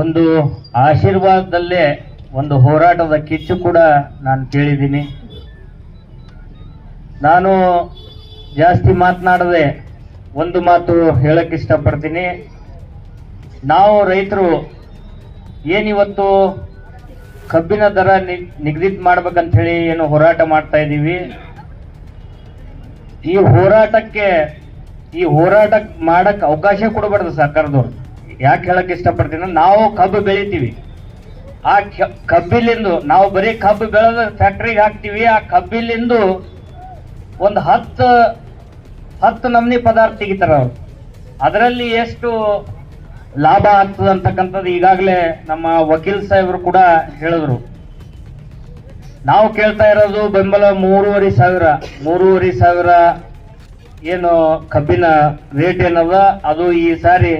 ಒಂದು ಆಶೀರ್ವಾದದಲ್ಲೇ ಒಂದು ಹೋರಾಟದ ಕಿಚ್ಚು ಕೂಡ ನಾನು ಕೇಳಿದ್ದೀನಿ. ನಾನು ಜಾಸ್ತಿ ಮಾತನಾಡದೆ ಒಂದು ಮಾತು ಹೇಳಕ್ಕೆ ಇಷ್ಟಪಡ್ತೀನಿ. ನಾವು ರೈತರು ಏನಿವತ್ತು ಕಬ್ಬಿನ ದರ ನಿಗದಿತ ಮಾಡ್ಬೇಕಂತ ಹೇಳಿ ಏನು ಹೋರಾಟ ಮಾಡ್ತಾ ಇದ್ದೀವಿ. ಈ ಹೋರಾಟಕ್ಕೆ, ಈ ಹೋರಾಟ ಮಾಡಕ್ ಅವಕಾಶ ಕೊಡಬಾರ್ದು ಸರ್ಕಾರದವ್ರು. ಯಾಕೆ ಹೇಳಕ್ ಇಷ್ಟಪಡ್ತೀನಿ? ನಾವು ಕಬ್ಬು ಬೆಳಿತೀವಿ. ಆ ಕಬ್ಬಿಲಿಂದು, ನಾವು ಬರೀ ಕಬ್ಬು ಬೆಳೆದ ಫ್ಯಾಕ್ಟ್ರಿಗೆ ಹಾಕ್ತಿವಿ. ಆ ಕಬ್ಬಿಲಿಂದು ಒಂದು ಹತ್ತು ಹತ್ತು ನಮ್ನಿ ಪದಾರ್ಥ ತೆಗಿತಾರ ಅವರು. ಅದರಲ್ಲಿ ಎಷ್ಟು ಲಾಭ ಆಗ್ತದೆ ಅಂತಕ್ಕಂಥದ್ದು ಈಗಾಗಲೇ ನಮ್ಮ ವಕೀಲ್ ಸಾಹೇಬರು ಕೂಡ ಹೇಳಿದ್ರು. ನಾವು ಕೇಳ್ತಾ ಇರೋದು ಬೆಂಬಲ ಮೂರುವರೆ ಸಾವಿರ. ಮೂರುವರೆ ಸಾವಿರ ಏನು ಕಬ್ಬಿನ ರೇಟ್ ಏನದ? ಅದು ಈ ಸಾರಿ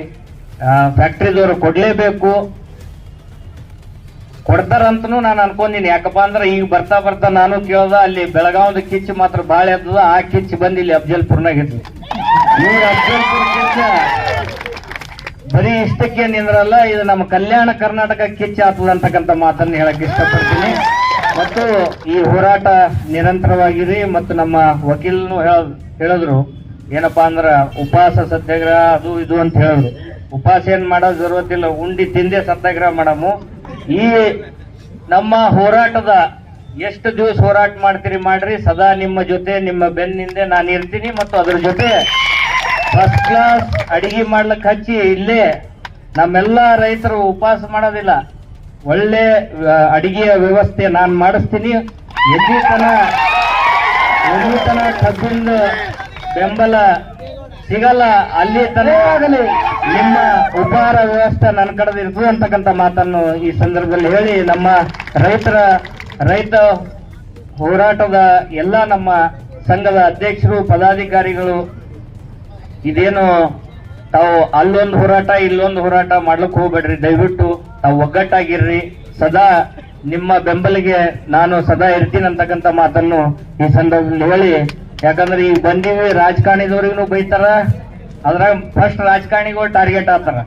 ಫ್ಯಾಕ್ಟ್ರಿದವರು ಕೊಡ್ಲೇಬೇಕು. ಕೊಡ್ತಾರಂತನೂ ನಾನು ಅನ್ಕೊಂಡಿನಿ. ಯಾಕಪ್ಪ ಅಂದ್ರೆ ಈಗ ಬರ್ತಾ ಬರ್ತಾ ನಾನು ಕೇಳ್ದ, ಅಲ್ಲಿ ಬೆಳಗಾವದ ಕಿಚ್ಚು ಮಾತ್ರ ಬಾಳೆ ಆ ಕಿಚ್ಚು ಬಂದು ಇಲ್ಲಿ ಅಫ್ಜಲ್ಪುರ್ನಾಗ ಇತ್ತು. ಇವ್ರು ಅಫ್ಜಲ್ಪುರ್ ಬರೀ ಇಷ್ಟಕ್ಕೆ ನಿಂದ್ರಲ್ಲ, ಇದು ನಮ್ಮ ಕಲ್ಯಾಣ ಕರ್ನಾಟಕ ಕಿಚ್ಚ ಆಗ್ತದ ಅಂತಕ್ಕಂಥ ಮಾತನ್ನು ಹೇಳಕ್ ಇಷ್ಟಪಡ್ತೀನಿ. ಮತ್ತು ಈ ಹೋರಾಟ ನಿರಂತರವಾಗಿರಿ ಮತ್ತು ನಮ್ಮ ವಕೀಲನು ಹೇಳ, ಹೇಳಿದ್ರು. ಏನಪ್ಪಾ ಅಂದ್ರ ಉಪವಾಸ ಸತ್ಯಾಗ್ರಹ, ಅದು ಇದು ಅಂತ ಹೇಳಿದ್ರು. ಉಪವಾಸ ಏನ್ ಮಾಡೋ ಜರುರತಿಲ್ಲ ಉಂಡಿ ತಿಂದೆ ಸತ್ಯಾಗ್ರಹ ಮಾಡಮು. ಈ ನಮ್ಮ ಹೋರಾಟದ ಎಷ್ಟು ದಿವಸ ಹೋರಾಟ ಮಾಡ್ತೀರಿ ಮಾಡ್ರಿ. ಸದಾ ನಿಮ್ಮ ಜೊತೆ, ನಿಮ್ಮ ಬೆನ್ನಿಂದೆ ನಾನು ಇರ್ತೀನಿ ಮತ್ತು ಅದ್ರ ಜೊತೆ ಫಸ್ಟ್ ಕ್ಲಾಸ್ ಅಡಿಗೆ ಮಾಡ್ಲಿಕ್ಕೆ ಹಚ್ಚಿ ಇಲ್ಲೇ ನಮ್ಮೆಲ್ಲ ರೈತರು ಉಪವಾಸ ಮಾಡೋದಿಲ್ಲ. ಒಳ್ಳೆ ಅಡಿಗೆಯ ವ್ಯವಸ್ಥೆ ನಾನು ಮಾಡಿಸ್ತೀನಿ. ಎಲ್ಲಿ ತನ ಎಲ್ಲಿ ತನ ಕಬ್ಬಿನ ಬೆಂಬಲ ಸಿಗಲ್ಲ, ಅಲ್ಲಿ ತನೇ ಆಗಲಿ. ನಿಮ್ಮ ಉಪಹಾರ ವ್ಯವಸ್ಥೆ ನನ್ನ ಕಡೆದು ಇರ್ತದೆ ಅಂತಕ್ಕಂಥ ಮಾತನ್ನು ಈ ಸಂದರ್ಭದಲ್ಲಿ ಹೇಳಿ, ನಮ್ಮ ರೈತರ, ರೈತ ಹೋರಾಟದ ಎಲ್ಲ ನಮ್ಮ ಸಂಘದ ಅಧ್ಯಕ್ಷರು, ಪದಾಧಿಕಾರಿಗಳು, ಇದೇನು ತಾವು ಅಲ್ಲೊಂದು ಹೋರಾಟ, ಇಲ್ಲೊಂದು ಹೋರಾಟ ಮಾಡ್ಲಿಕ್ಕೆ ಹೋಗ್ಬೇಡ್ರಿ. ದಯವಿಟ್ಟು ತಾವು ಒಗ್ಗಟ್ಟಾಗಿರ್ರಿ. ಸದಾ ನಿಮ್ಮ ಬೆಂಬಲಿಗೆ ನಾನು ಸದಾ ಇರ್ತೀನಿ ಅಂತಕ್ಕಂಥ ಮಾತನ್ನು ಈ ಸಂದರ್ಭದಲ್ಲಿ ಹೇಳಿ ಯಾಕಂದ್ರೆ ಈಗ ಬಂದಿವಿ ರಾಜಕಾರಣಿದವ್ರಿಗೂ ಬೈತಾರ, ಅದ್ರಾಗ ಫಸ್ಟ್ ರಾಜಕಾರಣಿಗಳು ಟಾರ್ಗೆಟ್ ಆಗ್ತಾರ.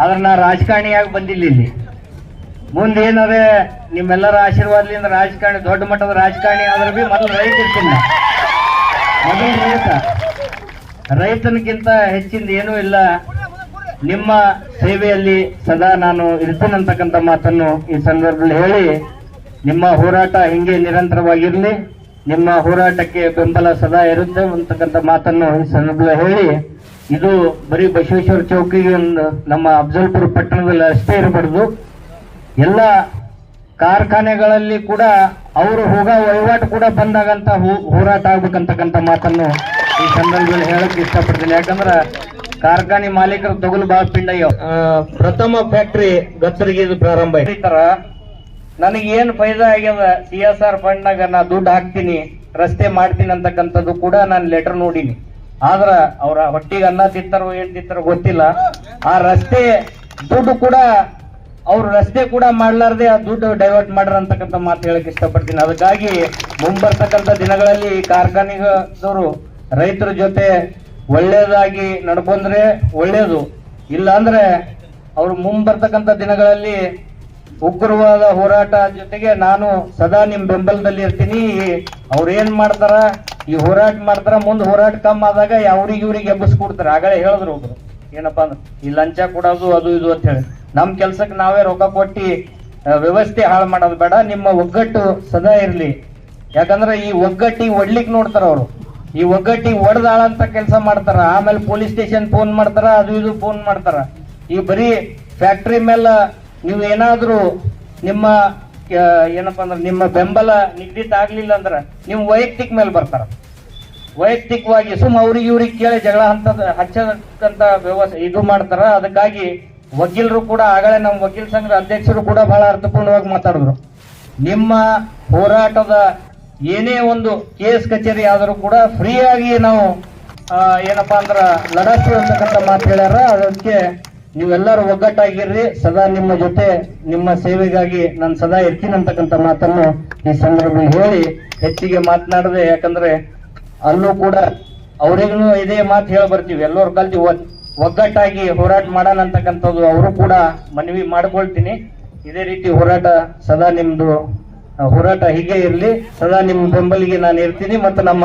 ಆದ್ರೆ ನಾ ರಾಜಕಾರಣಿಯಾಗಿ ಬಂದಿಲ್ಲ ಇಲ್ಲಿ. ಮುಂದೆ ನಿಮ್ಮೆಲ್ಲರ ಆಶೀರ್ವಾದದಿಂದ ರಾಜಕಾರಣಿ, ದೊಡ್ಡ ಮಟ್ಟದ ರಾಜಕಾರಣಿ ಆದ್ರೆ ಬಿ ಮೊದಲು ರೈತ ಇರ್ತೀನಿ ರೈತನಕ್ಕಿಂತ ಮೊದಲು ರೈತ. ರೈತನಿಗಿಂತ ಹೆಚ್ಚಿಂದ ಏನೂ ಇಲ್ಲ. ನಿಮ್ಮ ಸೇವೆಯಲ್ಲಿ ಸದಾ ನಾನು ಇರ್ತೀನಿ ಮಾತನ್ನು ಈ ಸಂದರ್ಭದಲ್ಲಿ ಹೇಳಿ, ನಿಮ್ಮ ಹೋರಾಟ ಹಿಂಗೆ ನಿರಂತರವಾಗಿರಲಿ. ನಿಮ್ಮ ಹೋರಾಟಕ್ಕೆ ಬೆಂಬಲ ಸದಾ ಇರುತ್ತೆ. ಅಂತಕ್ಕಂಥ ಮಾತನ್ನು ಈ ಸಂದರ್ಭದಲ್ಲಿ ಹೇಳಿ ಇದು ಬರೀ ಬಸವೇಶ್ವರ ಚೌಕಿಗೆ ಒಂದು ನಮ್ಮ ಅಫಜಲ್ಪುರ ಪಟ್ಟಣದಲ್ಲಿ ಅಷ್ಟೇ ಇರಬಾರ್ದು. ಎಲ್ಲ ಕಾರ್ಖಾನೆಗಳಲ್ಲಿ ಕೂಡ ಅವರು ಹೋಗೋ ವಹಿವಾಟು ಕೂಡ ಬಂದಾಗಂತ ಹೋರಾಟ ಆಗ್ಬೇಕಂತಕ್ಕಂಥ ಮಾತನ್ನು ಈ ಸಂದರ್ಭದಲ್ಲಿ ಹೇಳಕ್ ಇಷ್ಟಪಡ್ತೀನಿ. ಯಾಕಂದ್ರೆ ಕಾರ್ಖಾನೆ ಮಾಲೀಕರು ತಗಲು ಬಾಳ ಪಿಂಡಯ್ಯ ಪ್ರಥಮ ಫ್ಯಾಕ್ಟ್ರಿ ಗತ್ತರಿಗೆ ಇದು ಪ್ರಾರಂಭ. ಈ ತರ ನನಗೆ ಏನ್ ಫೈದಾ ಆಗ್ಯದ ಸಿ ಎಸ್ ಆರ್ ಫಂಡ್ನಾಗ ನಾ ದುಡ್ಡು ಹಾಕ್ತೀನಿ, ರಸ್ತೆ ಮಾಡ್ತೀನಿ ಅಂತಕ್ಕಂಥದ್ದು ಕೂಡ ನಾನು ಲೆಟರ್ ನೋಡೀನಿ. ಆದ್ರ ಅವರ ಹೊಟ್ಟಿಗೆ ಅನ್ನ ತಿಂತಾರೋ ಏನ್ ತಿಂತಾರೋ ಗೊತ್ತಿಲ್ಲ. ಆ ರಸ್ತೆ ದುಡ್ಡು ಕೂಡ ಅವ್ರು ರಸ್ತೆ ಕೂಡ ಮಾಡ್ಲಾರ್ದೆ ಆ ದುಡ್ಡು ಡೈವರ್ಟ್ ಮಾಡ್ರ ಅಂತಕ್ಕಂಥ ಮಾತು ಹೇಳಕ್ ಇಷ್ಟಪಡ್ತೀನಿ. ಅದಕ್ಕಾಗಿ ಮುಂಬರ್ತಕ್ಕಂಥ ದಿನಗಳಲ್ಲಿ ಈ ಕಾರ್ಖಾನೆದವರು ರೈತರ ಜೊತೆ ಒಳ್ಳೇದಾಗಿ ನಡ್ಕೊಂಡ್ರೆ ಒಳ್ಳೇದು. ಇಲ್ಲ ಅಂದ್ರೆ ಅವ್ರು ಮುಂಬರ್ತಕ್ಕಂಥ ದಿನಗಳಲ್ಲಿ ಉಗ್ರವಾದ ಹೋರಾಟ ಜೊತೆಗೆ ನಾನು ಸದಾ ನಿಮ್ ಬೆಂಬಲದಲ್ಲಿ ಇರ್ತೀನಿ. ಅವ್ರು ಏನ್ ಮಾಡ್ತಾರ? ಈ ಹೋರಾಟ ಮಾಡ್ತಾರ, ಮುಂದೆ ಹೋರಾಟ ಕಮ್ಮ ಆದಾಗ ಅವ್ರಿಗೆ ಇವ್ರಿಗೆ ಎಬ್ಬಿಸ್ಕೊಡ್ತಾರೆ? ಆಗಲೇ ಹೇಳಿದ್ರು ಒಬ್ರು. ಏನಪ್ಪಾ ಅಂದ್ರೆ, ಈ ಲಂಚ ಕೊಡೋದು, ಅದು ಇದು ಅಂತ ಹೇಳಿ. ನಮ್ ಕೆಲ್ಸಕ್ಕೆ ನಾವೇ ರೊಕ್ಕ ಕೊಟ್ಟಿ ವ್ಯವಸ್ಥೆ ಹಾಳು ಮಾಡೋದು ಬೇಡ. ನಿಮ್ಮ ಒಗ್ಗಟ್ಟು ಸದಾ ಇರ್ಲಿ. ಯಾಕಂದ್ರೆ ಈ ಒಗ್ಗಟ್ಟಿ ಒಡ್ಲಿಕ್ ನೋಡ್ತಾರ ಅವರು. ಈ ಒಗ್ಗಟ್ಟಿ ಒಡ್ದಾಳಂತ ಕೆಲಸ ಮಾಡ್ತಾರ. ಆಮೇಲೆ ಪೊಲೀಸ್ ಸ್ಟೇಷನ್ ಫೋನ್ ಮಾಡ್ತಾರ, ಅದು ಇದು ಫೋನ್ ಮಾಡ್ತಾರ. ಈ ಬರೀ ಫ್ಯಾಕ್ಟ್ರಿ ಮೇಲೆ ನೀವು ಏನಾದ್ರೂ ನಿಮ್ಮ ಏನಪ್ಪ ಅಂದ್ರೆ ನಿಮ್ಮ ಬೆಂಬಲ ನಿಗದಿತ ಆಗ್ಲಿಲ್ಲ ಅಂದ್ರೆ ನಿಮ್ಮ ವೈಯಕ್ತಿಕ ಮೇಲೆ ಬರ್ತಾರ. ವೈಯಕ್ತಿಕವಾಗಿ ಸುಮ್ ಅವ್ರಿಗೆ ಇವ್ರಿಗೆ ಕೇಳಿ ಜಗಳ ಹಂತದ ಹಚ್ಚಕ್ಕಂತ ವ್ಯವಸ್ಥೆ ಇದು ಮಾಡ್ತಾರ. ಅದಕ್ಕಾಗಿ ವಕೀಲರು ಕೂಡ ಆಗಲೇ ನಮ್ಮ ವಕೀಲ ಸಂಘದ ಅಧ್ಯಕ್ಷರು ಕೂಡ ಬಹಳ ಅರ್ಥಪೂರ್ಣವಾಗಿ ಮಾತಾಡಿದ್ರು. ನಿಮ್ಮ ಹೋರಾಟದ ಏನೇ ಒಂದು ಕೇಸ್ ಕಚೇರಿ ಆದರೂ ಕೂಡ ಫ್ರೀಯಾಗಿ ನಾವು ಏನಪ್ಪಾ ಅಂದ್ರ ಅಂತಕ್ಕಂಥ ಮಾತು ಹೇಳ್ಯಾರ. ಅದಕ್ಕೆ ನೀವೆಲ್ಲರೂ ಒಗ್ಗಟ್ಟಾಗಿರ್ರಿ. ಸದಾ ನಿಮ್ಮ ಜೊತೆ, ನಿಮ್ಮ ಸೇವೆಗಾಗಿ ನಾನು ಸದಾ ಇರ್ತೀನಿ ಅಂತಕ್ಕಂಥ ಮಾತನ್ನು ಈ ಸಂದರ್ಭದಲ್ಲಿ ಹೇಳಿ ಹೆಚ್ಚಿಗೆ ಮಾತನಾಡದೆ, ಯಾಕಂದ್ರೆ ಅಲ್ಲೂ ಕೂಡ ಅವರಿಗೂ ಇದೇ ಮಾತು ಹೇಳಿ ಬರ್ತೀವಿ. ಎಲ್ಲರೂ ಕಲ್ತಿ ಒಗ್ಗಟ್ಟಾಗಿ ಹೋರಾಟ ಮಾಡೋಣ ಅಂತಕ್ಕಂಥದ್ದು ಅವರು ಕೂಡ ಮನವಿ ಮಾಡ್ಕೊಳ್ತೀನಿ. ಇದೇ ರೀತಿ ಹೋರಾಟ ಸದಾ ನಿಮ್ದು, ಹೋರಾಟ ಹೀಗೆ ಇರಲಿ. ಸದಾ ನಿಮ್ಮ ಬೆಂಬಲಿಗೆ ನಾನು ಇರ್ತೀನಿ ಮತ್ತು ನಮ್ಮ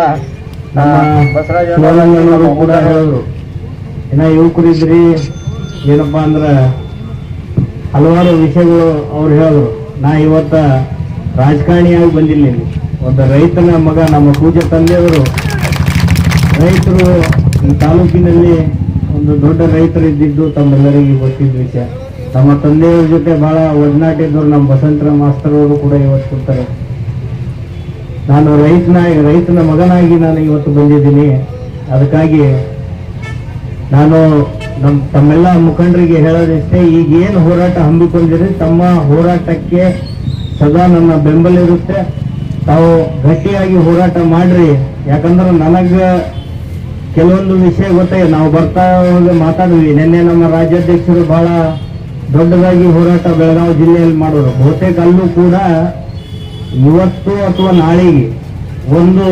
ಬಸವರಾಜ್ ಕೂಡ ಯುವಕರಿದ್ರಿ ಏನಪ್ಪಾ ಅಂದ್ರೆ ಹಲವಾರು ವಿಷಯಗಳು ಅವ್ರು ಹೇಳಿದ್ರು. ನಾ ಇವತ್ತ ರಾಜಕಾರಣಿಯಾಗಿ ಬಂದಿಲ್ಲ ಒಬ್ಬ ರೈತನ ಮಗ ನಮ್ಮ ಪೂಜೆ ತಂದೆಯವರು. ರೈತರು ಈ ತಾಲೂಕಿನಲ್ಲಿ ಒಂದು ದೊಡ್ಡ ರೈತರು ಇದ್ದಿದ್ದು ತಮ್ಮೆಲ್ಲರಿಗೂ ಗೊತ್ತಿದ್ದ ವಿಷಯ. ತಮ್ಮ ತಂದೆಯವ್ರ ಜೊತೆ ಬಹಳ ಒಡನಾಟ ಇದ್ದವರು ನಮ್ಮ ಬಸಂತರ ಮಾಸ್ತರವರು ಕೂಡ ಇವತ್ತು ಕೊಡ್ತಾರೆ. ನಾನು ರೈತನ ರೈತನ ಮಗನಾಗಿ ನಾನು ಇವತ್ತು ಬಂದಿದ್ದೀನಿ. ಅದಕ್ಕಾಗಿ ನಾನು ನಮ್ಮ ತಮ್ಮೆಲ್ಲ ಮುಖಂಡರಿಗೆ ಹೇಳೋದಿಷ್ಟೇ, ಈಗ ಏನು ಹೋರಾಟ ಹಮ್ಮಿಕೊಂಡಿರಿ, ತಮ್ಮ ಹೋರಾಟಕ್ಕೆ ಸದಾ ನನ್ನ ಬೆಂಬಲ ಇರುತ್ತೆ. ತಾವು ಗಟ್ಟಿಯಾಗಿ ಹೋರಾಟ ಮಾಡ್ರಿ. ಯಾಕಂದ್ರೆ ನನಗ ಕೆಲವೊಂದು ವಿಷಯ ಗೊತ್ತೇ, ನಾವು ಬರ್ತಾ ಹೋಗಿ ಮಾತಾಡಿದ್ವಿ ನಿನ್ನೆ ನಮ್ಮ ರಾಜ್ಯಾಧ್ಯಕ್ಷರು ಬಹಳ ದೊಡ್ಡದಾಗಿ ಹೋರಾಟ ಬೆಳಗಾವಿ ಜಿಲ್ಲೆಯಲ್ಲಿ ಮಾಡೋರು ಬಹುತೇಕ ಅಲ್ಲೂ ಕೂಡ ಇವತ್ತು ಅಥವಾ ನಾಳೆಗೆ ಒಂದು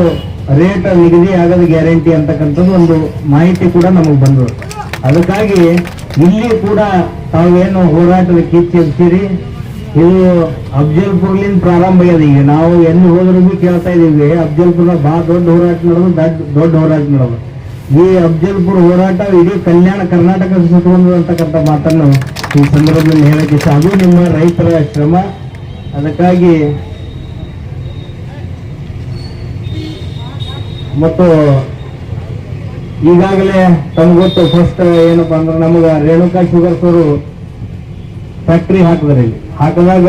ರೇಟ್ ನಿಗದಿ ಆಗದ ಗ್ಯಾರಂಟಿ ಅಂತಕ್ಕಂಥದ್ದು ಒಂದು ಮಾಹಿತಿ ಕೂಡ ನಮಗೆ ಬಂದರು ಅದಕ್ಕಾಗಿ ಇಲ್ಲಿ ಕೂಡ ತಾವೇನು ಹೋರಾಟದ ಕಿಚ್ಚೆಬ್ಸಿರಿ ಇದು ಅಫ್ಜಲ್ಪುರ್ಲಿಂದ ಪ್ರಾರಂಭ ಆಗ್ಯದ ಈಗ. ನಾವು ಎಲ್ಲಿ ಹೋದ್ರು ಬಿ ಕೇಳ್ತಾ ಇದೀವಿ ಅಫ್ಜಲ್ಪುರ ಬಹಳ ದೊಡ್ಡ ಹೋರಾಟ ನಡೆದು ದೊಡ್ಡ ಹೋರಾಟ ನಡೆದು. ಈ ಅಫ್ಜಲ್ಪುರ್ ಹೋರಾಟ ಇಡೀ ಕಲ್ಯಾಣ ಕರ್ನಾಟಕ ಅಂತಕ್ಕಂಥ ಮಾತನ್ನು ಈ ಸಂದರ್ಭದಲ್ಲಿ ಹೇಳಕ್ಕೆ ಅದು ನಿಮ್ಮ ರೈತರ ಶ್ರಮ. ಅದಕ್ಕಾಗಿ ಮತ್ತು ಈಗಾಗಲೇ ತಮ್ಗೊತ್ತು ಫಸ್ಟ್ ಏನಪ್ಪ ಅಂದ್ರೆ ನಮಗ ರೇಣುಕಾ ಶುಗರ್ಸ್ ಅವರು ಫ್ಯಾಕ್ಟ್ರಿ ಹಾಕಿದ್ರೆ ಇಲ್ಲಿ. ಹಾಕಿದಾಗ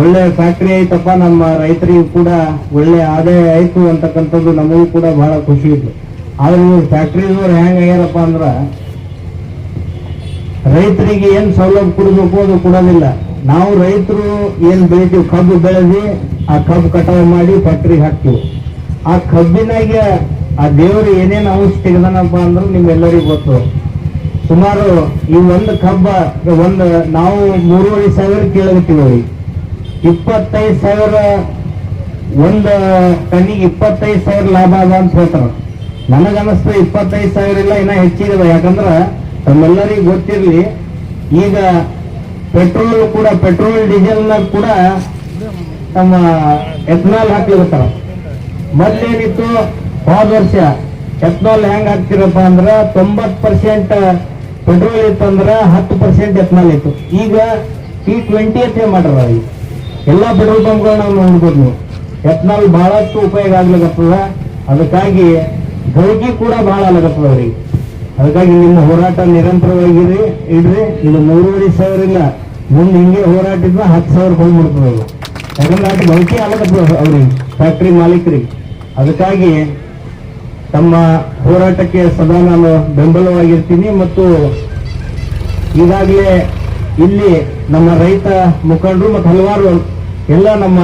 ಒಳ್ಳೆ ಫ್ಯಾಕ್ಟ್ರಿ ಐತಪ್ಪ, ನಮ್ಮ ರೈತರಿಗೂ ಕೂಡ ಒಳ್ಳೆ ಆದಾಯ ಆಯ್ತು ಅಂತಕ್ಕಂಥದ್ದು ನಮಗೂ ಕೂಡ ಬಹಳ ಖುಷಿ ಇತ್ತು ಆದ್ರೆ ಇವ್ರು ಫ್ಯಾಕ್ಟ್ರಿದವ್ರು ಹೆಂಗ್ ಆಗ್ಯಾರಪ್ಪ ಅಂದ್ರ ರೈತರಿಗೆ ಏನ್ ಸೌಲಭ್ಯ ಕೊಡಬೇಕು ಅದು ಕೊಡೋದಿಲ್ಲ. ನಾವು ರೈತರು ಏನ್ ಬೆಳಿತೀವಿ, ಕಬ್ಬು ಬೆಳೆದಿ ಆ ಕಬ್ಬು ಕಟಾವು ಮಾಡಿ ಫ್ಯಾಕ್ಟ್ರಿಗೆ ಹಾಕ್ತೀವಿ. ಆ ಕಬ್ಬಿನಾಗ ಆ ದೇವರು ಏನೇನು ಅಂಶ ತೆಗೆದನಪ್ಪ ಅಂದ್ರೆ ನಿಮ್ಗೆಲ್ಲರಿಗೂ ಗೊತ್ತು. ಸುಮಾರು ಈ ಒಂದು ಕಬ್ಬ, ಒಂದು ನಾವು ಮೂರುವರೆ ಸಾವಿರ ಕೇಳಗತ್ತೀವಿ ಇಪ್ಪತ್ತೈದು ಸಾವಿರ, ಒಂದು ಟನ್ನಿಗೆ ಇಪ್ಪತ್ತೈದು ಸಾವಿರ ಲಾಭ ಅದ ಅಂತ ಹೇಳ್ತಾರೆ. ನನಗನ್ನಿಸ್ತು ಇಪ್ಪತ್ತೈದು ಸಾವಿರ ಇಲ್ಲ, ಇನ್ನ ಹೆಚ್ಚಿದವ ಯಾಕಂದ್ರೆ ತಮ್ಮೆಲ್ಲರಿಗೂ ಗೊತ್ತಿರಲಿ, ಈಗ ಪೆಟ್ರೋಲ್ ಕೂಡ, ಪೆಟ್ರೋಲ್ ಡೀಸೆಲ್ನಾಗ ಕೂಡ ತಮ್ಮ ಎಥನಾಲ್ ಹಾಕಿರ್ತಾರೆ ಮೊದ್ಲೇನಿತ್ತು ಹೋದ ವರ್ಷ ಎಥನಾಲ್ ಹೆಂಗ್ ಆಗ್ತಿರಪ್ಪ ಅಂದ್ರ ತೊಂಬತ್ ಪರ್ಸೆಂಟ್ ಪೆಟ್ರೋಲ್ ಇತ್ತಂದ್ರ ಹತ್ತು ಪರ್ಸೆಂಟ್ ಎಥನಾಲ್ ಇತ್ತು. ಈಗ ಟಿ ಟ್ವೆಂಟಿ ಅಂತ ಮಾಡ್ರ ಈಗ ಎಲ್ಲಾ ಪೆಟ್ರೋಲ್ ಪಂಪ್ಗಳನ್ನ ನಾವು ನೋಡ್ಬೋದು ನೀವು. ಎತ್ನಾಲ್ ಬಹಳಷ್ಟು ಉಪಯೋಗ ಆಗ್ಲಿಕ್ಕತ್ತದ ಅದಕ್ಕಾಗಿ ಗಳಿಕೆ ಕೂಡ ಬಹಳ ಆಗ್ಲಕತ್ತದ ಅವ್ರಿಗೆ. ಅದಕ್ಕಾಗಿ ನಿಮ್ಮ ಹೋರಾಟ ನಿರಂತರವಾಗಿರಿ, ಇಡ್ರಿ. ಇದು ಮೂರುವರೆ ಸಾವಿರ ಇಲ್ಲ. ಮುಂದೆ ಹಿಂಗೆ ಹೋರಾಟ ಇದ್ರೆ ಹತ್ತು ಸಾವಿರ ಹೋಗ್ಬಿಡ್ತದೆ ಅದು ಯಾಕಂದ್ರೆ ಅದು ಗಳಿಕೆ ಆಗಕತ್ತದ ಅವ್ರಿಗೆ ಫ್ಯಾಕ್ಟ್ರಿ ಮಾಲೀಕರಿಗೆ. ಅದಕ್ಕಾಗಿ ತಮ್ಮ ಹೋರಾಟಕ್ಕೆ ಸದಾ ನಾನು ಬೆಂಬಲವಾಗಿರ್ತೀನಿ ಮತ್ತು ಈಗಾಗಲೇ ಇಲ್ಲಿ ನಮ್ಮ ರೈತ ಮುಖಂಡರು ಮತ್ತು ಹಲವಾರು ಎಲ್ಲ ನಮ್ಮ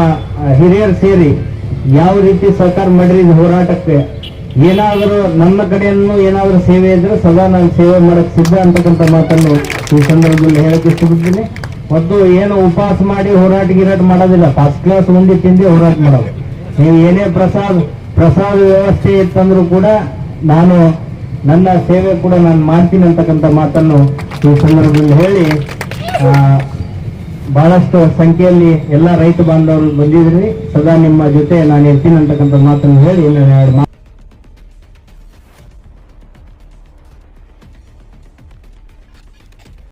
ಹಿರಿಯರು ಸೇರಿ ಯಾವ ರೀತಿ ಸಹಕಾರ ಮಾಡಿರಿ ಹೋರಾಟಕ್ಕೆ? ಏನಾದರೂ ನನ್ನ ಕಡೆಯನ್ನು ಏನಾದರೂ ಸೇವೆ ಇದ್ರೆ ಸದಾ ನಾನು ಸೇವೆ ಮಾಡಕ್ಕೆ ಸಿದ್ಧ ಅಂತಕ್ಕಂಥ ಮಾತನ್ನು ಈ ಸಂದರ್ಭದಲ್ಲಿ ಹೇಳಕ್ಕೆ ಇಷ್ಟಪಡ್ತೀನಿ. ಮತ್ತು ಏನು ಉಪವಾಸ ಮಾಡಿ ಹೋರಾಟ ಗಿರಾಟ ಮಾಡೋದಿಲ್ಲ. ಫಸ್ಟ್ ಕ್ಲಾಸ್ ಉಂಡಿ ತಿಂದು ಹೋರಾಟ ಮಾಡೋದು. ನೀವು ಏನೇ ಪ್ರಸಾದ ಪ್ರಸಾದ ವ್ಯವಸ್ಥೆ ಇತ್ತಂದ್ರೂ ಕೂಡ ನಾನು ನನ್ನ ಸೇವೆ ಕೂಡ ನಾನು ಮಾಡ್ತೀನಿ ಅಂತಕ್ಕಂಥ ಮಾತನ್ನು ಈ ಸಂದರ್ಭದಲ್ಲಿ ಹೇಳಿ ಬಹಳಷ್ಟು ಸಂಖ್ಯೆಯಲ್ಲಿ ಎಲ್ಲ ರೈತ ಬಾಂಧವರು ಬಂದಿದ್ರಿ ಸದಾ ನಿಮ್ಮ ಜೊತೆ ನಾನು ಇರ್ತೀನಿ ಅಂತಕ್ಕಂಥ ಮಾತನ್ನು ಹೇಳಿ ಎರಡು